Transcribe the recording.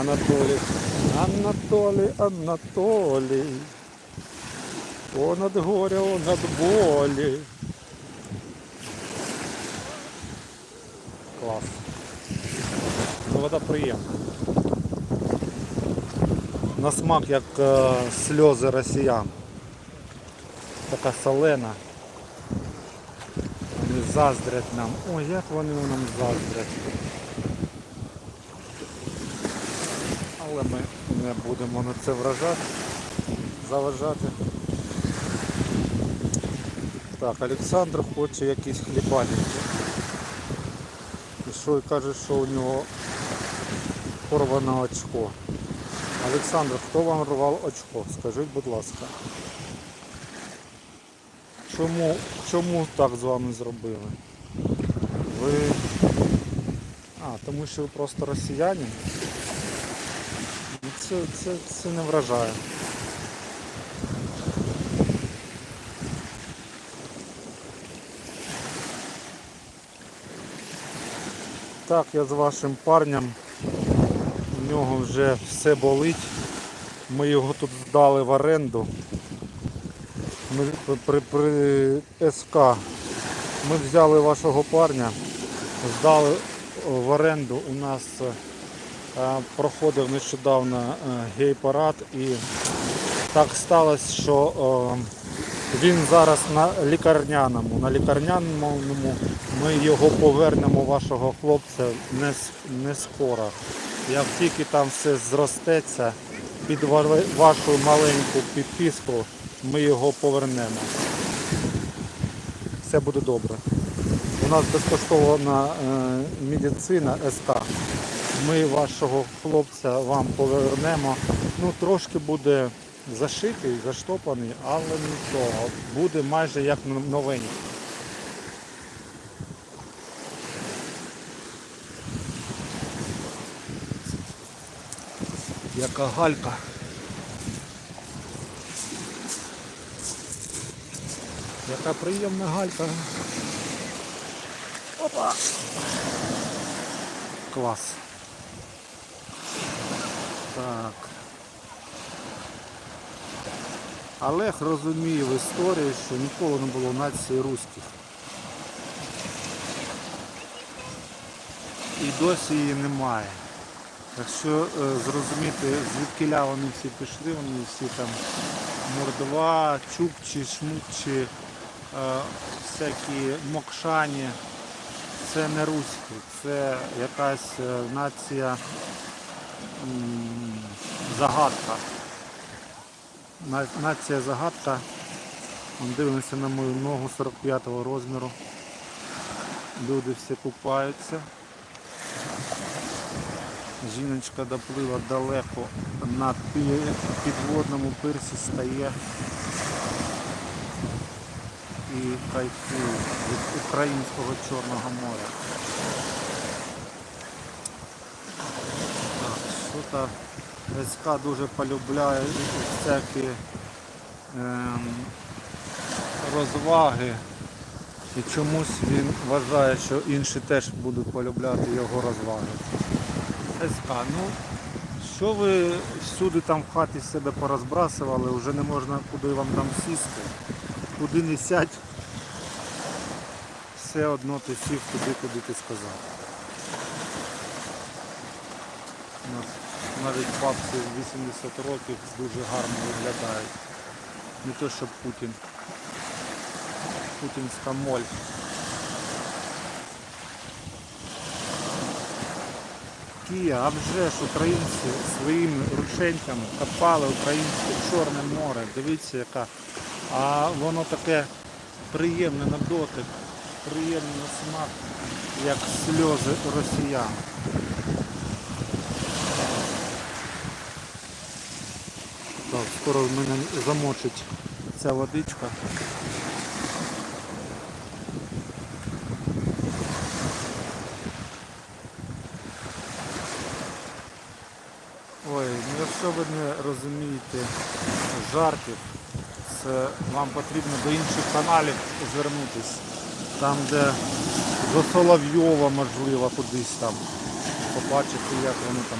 Анатолій. Анатолій, Анатолій. Понад горя, понад болі. Клас. Ну, вода приємна. На смак як е, сльози росіян. Така солена. Вони заздрять нам. Ой, як вони нам заздрять. Але ми не будемо на це вражати, заважати. Так, Олександр хоче якісь хлібальники. І що і каже, що у нього порване очко. Олександр, хто вам рвав очко? Скажіть, будь ласка. Чому, чому так з вами зробили? Ви. А, тому що ви просто росіянин? Це, це, це не вражає. Так, я з вашим парнем. У нього вже все болить. Ми його тут здали в оренду. Ми при, при СК ми взяли вашого парня, здали в оренду. У нас е, проходив нещодавно е, гей-парад і так сталося, що е, він зараз на лікарняному. На лікарняному ми його повернемо, вашого хлопця, не, не скоро. Як тільки там все зростеться під вашу маленьку підписку, ми його повернемо. Все буде добре. У нас безкоштовна е, медицина СК. Ми вашого хлопця вам повернемо. Ну, трошки буде зашитий, заштопаний, але нічого. Буде майже як новенький. Яка галька. Яка приємна галька. Опа! Клас. Так. Олег в історії, що ніколи не було нації руських. І досі її немає. Якщо е, зрозуміти, звідки вони всі пішли, вони всі там мордва, чукчі, шмукчі, е, всякі мокшані, це не руські, це якась е, нація загадка. Нація загадка. Дивимося на мою ногу 45-го розміру. Люди всі купаються. Жіночка доплила далеко на підводному пирсі стає і кайфує від українського Чорного моря. Так, що СК дуже полюбляє всякі ем, розваги. І чомусь він вважає, що інші теж будуть полюбляти його розваги. СК, ну що ви всюди там в хаті себе порозбрасували, вже не можна куди вам там сісти. Куди не сядь, все одно ти сів туди, куди ти сказав. У нас навіть бабці 80 років дуже гарно виглядають. Не то що Путін. Путінська моль. Кія, а вже ж українці своїми рушеньками копали українське Чорне море. Дивіться яка. А воно таке приємне на дотик, приємне на смак, як сльози росіян. Так, скоро в мене замочить ця водичка. Ой, ну якщо ви не розумієте жартів, це вам потрібно до інших каналів звернутися. Там, де до Соловйова, можливо, кудись там. Побачити, як вони там.